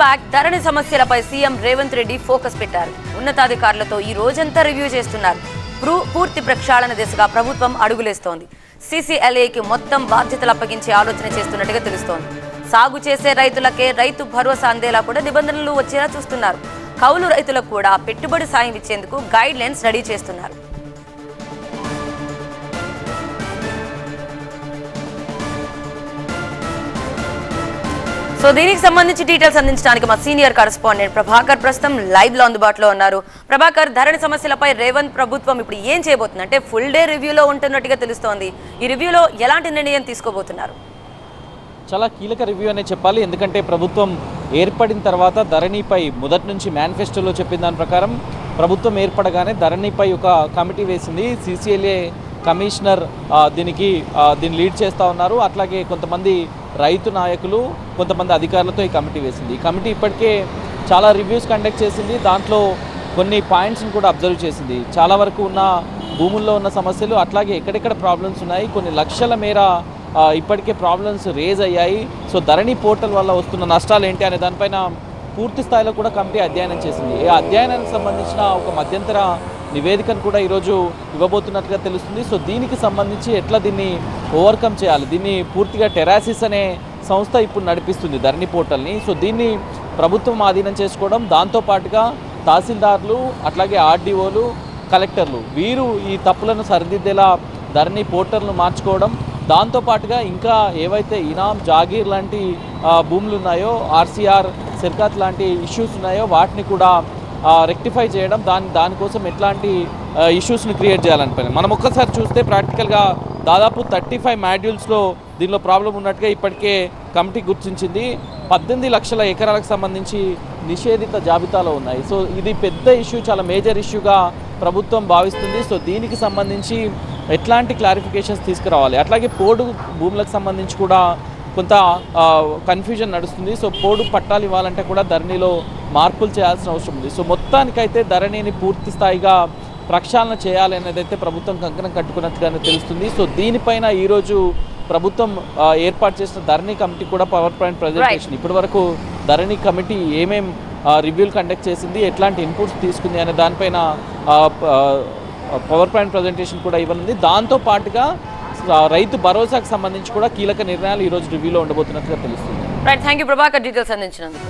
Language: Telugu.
బ్యాక్ ధరణి సమస్యలపై సీఎం రేవంత్ రెడ్డి ఫోకస్ పెట్టారు. ఉన్నతాధికారులతో ఈ రోజంతా రివ్యూ చేస్తున్నారు. పూర్తి ప్రక్షాళన దిశగా ప్రభుత్వం అడుగులేస్తోంది. సీసీఎల్ఏకి మొత్తం బాధ్యతలు అప్పగించే ఆలోచన చేస్తున్నట్టుగా తెలుస్తోంది. సాగు చేసే రైతులకే రైతు భరోసా అందేలా కూడా నిబంధనలు వచ్చేలా చూస్తున్నారు. కౌలు రైతులకు కూడా పెట్టుబడి సాయం ఇచ్చేందుకు గైడ్ లైన్స్ రెడీ చేస్తున్నారు. సో దీనికి సంబంధించి డీటెయిల్స్ అందించడానికి మా సీనియర్ కరెస్పాండెంట్ ప్రభాకర్ ప్రస్తుతం లైవ్లో అందుబాటులో ఉన్నారు. ప్రభాకర్ ధరణి సమస్యలపై రేవంత్ ప్రభుత్వం ఇప్పుడు ఏం చేయబోతుంది అంటే ఫుల్ డే రివ్యూలో ఉంటున్నట్టుగా తెలుస్తోంది. ఈ రివ్యూలో ఎలాంటి నిర్ణయం తీసుకోబోతున్నారు? చాలా కీలక రివ్యూ అనే చెప్పాలి. ఎందుకంటే ప్రభుత్వం ఏర్పడిన తర్వాత ధరణిపై మొదటి నుంచి మేనిఫెస్టోలో చెప్పిన దాని ప్రకారం ప్రభుత్వం ఏర్పడగానే ధరణిపై ఒక కమిటీ వేసింది. సీసీఎల్ఏ కమిషనర్ దీనికి దీన్ని లీడ్ చేస్తూ ఉన్నారు. అట్లాగే కొంతమంది రైతు నాయకులు కొంతమంది అధికారులతో ఈ కమిటీ వేసింది. ఈ కమిటీ ఇప్పటికే చాలా రివ్యూస్ కండక్ట్ చేసింది. దాంట్లో కొన్ని పాయింట్స్ని కూడా అబ్జర్వ్ చేసింది. చాలా వరకు ఉన్న భూముల్లో ఉన్న సమస్యలు అట్లాగే ఎక్కడెక్కడ ప్రాబ్లమ్స్ ఉన్నాయి కొన్ని లక్షల మేర ఇప్పటికే ప్రాబ్లమ్స్ రేజ్ అయ్యాయి. సో ధరణి పోర్టల్ వల్ల వస్తున్న నష్టాలు ఏంటి అనే దానిపైన పూర్తి స్థాయిలో కూడా కమిటీ అధ్యయనం చేసింది. ఈ అధ్యయనానికి సంబంధించిన ఒక మధ్యంతర నివేదికను కూడా ఈరోజు ఇవ్వబోతున్నట్లుగా తెలుస్తుంది. సో దీనికి సంబంధించి ఎట్లా దీన్ని ఓవర్కమ్ చేయాలి? దీన్ని పూర్తిగా టెరాసిస్ అనే సంస్థ ఇప్పుడు నడిపిస్తుంది ధరణి పోర్టల్ని. సో దీన్ని ప్రభుత్వం ఆధీనం చేసుకోవడం దాంతోపాటుగా తహసీల్దార్లు అట్లాగే ఆర్డీఓలు కలెక్టర్లు వీరు ఈ తప్పులను సరిదిద్దేలా ధరణి పోర్టల్ను మార్చుకోవడం దాంతోపాటుగా ఇంకా ఏవైతే ఇనాం జాగీర్ లాంటి భూములు ఉన్నాయో ఆర్సీఆర్ సిర్కాత్ లాంటి ఇష్యూస్ ఉన్నాయో వాటిని కూడా రెక్టిఫై చేయడం దాని దానికోసం ఎట్లాంటి ఇష్యూస్ని క్రియేట్ చేయాలనిపోయినా మనం ఒక్కసారి చూస్తే ప్రాక్టికల్గా దాదాపు థర్టీ ఫైవ్ మాడ్యూల్స్లో దీనిలో ప్రాబ్లం ఉన్నట్టుగా ఇప్పటికే కమిటీ గుర్తించింది. పద్దెనిమిది లక్షల ఎకరాలకు సంబంధించి నిషేధిత జాబితాలో ఉన్నాయి. సో ఇది పెద్ద ఇష్యూ చాలా మేజర్ ఇష్యూగా ప్రభుత్వం భావిస్తుంది. సో దీనికి సంబంధించి ఎట్లాంటి క్లారిఫికేషన్స్ తీసుకురావాలి? అట్లాగే పోడు భూములకు సంబంధించి కూడా కొంత కన్ఫ్యూజన్ నడుస్తుంది. సో పోడు పట్టాలు ఇవ్వాలంటే కూడా ధరణిలో మార్పులు చేయాల్సిన అవసరం ఉంది. సో మొత్తానికైతే ధరణిని పూర్తి స్థాయిగా ప్రక్షాళన చేయాలి అనేది అయితే ప్రభుత్వం కంకణం కట్టుకున్నట్టుగానే తెలుస్తుంది. సో దీనిపైన ఈరోజు ప్రభుత్వం ఏర్పాటు చేసిన ధరణి కమిటీ కూడా పవర్ పాయింట్ ప్రజెంటేషన్. ఇప్పటి వరకు ధరణి కమిటీ ఏమేం రివ్యూలు కండక్ట్ చేసింది ఎట్లాంటి ఇన్పుట్స్ తీసుకుంది అనే దానిపైన పవర్ పాయింట్ ప్రజెంటేషన్ కూడా ఇవ్వనుంది. దాంతో పాటుగా రైతు భరోసాకు సంబంధించి కూడా కీలక నిర్ణయాలు ఈరోజు రివ్యూలో ఉండబోతున్నట్టుగా తెలుస్తుంది. Right thank you Prabhakar. Details అందించినందుకు.